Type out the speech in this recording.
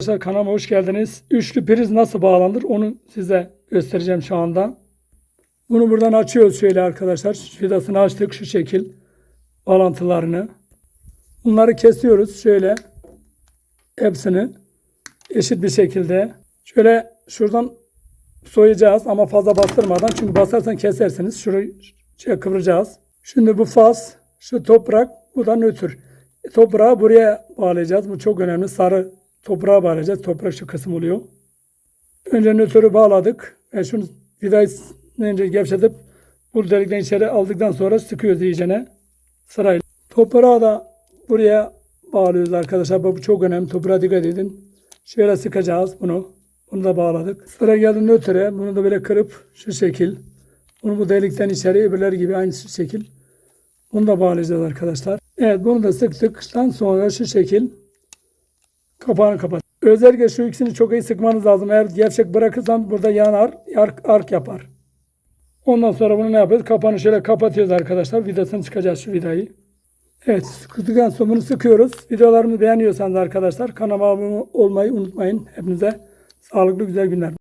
Arkadaşlar kanalıma hoş geldiniz. Üçlü priz nasıl bağlanır onu size göstereceğim şu anda. Bunu buradan açıyoruz şöyle arkadaşlar. Vidasını açtık şu şekil. Bağlantılarını. Bunları kesiyoruz şöyle. Hepsini eşit bir şekilde. Şöyle şuradan soyacağız ama fazla bastırmadan. Çünkü basarsan kesersiniz. Şurayı şey kıvıracağız. Şimdi bu faz, şu toprak, bu da nötr. Toprağı buraya bağlayacağız. Bu çok önemli. Sarı toprağa bağlayacağız. Toprak şu kısım oluyor. Önce nötrü bağladık. Ve şunu vidayı önce gevşetip bu delikten içeri aldıktan sonra sıkıyoruz iyicene sırayla. Toprağı da buraya bağlıyoruz arkadaşlar. Bu çok önemli. Toprağa dikkat edin. Şöyle sıkacağız bunu. Bunu da bağladık. Sıra geldi nötre. Bunu da böyle kırıp şu şekil. Bunu bu delikten içeri öbürleri gibi aynı şekil. Bunu da bağlayacağız arkadaşlar. Evet bunu da sıktıktan sonra şu şekil kapağını kapat. Özellikle şu ikisini çok iyi sıkmanız lazım. Eğer gevşek bırakırsan burada yanar, ark, ark yapar. Ondan sonra bunu ne yapıyoruz? Kapağını şöyle kapatıyoruz arkadaşlar. Vidasını çıkacağız şu vidayı. Evet sıktıktan sonra bunu sıkıyoruz. Videolarımı beğeniyorsanız arkadaşlar kanalıma abone olmayı unutmayın. Hepinize sağlıklı güzel günler.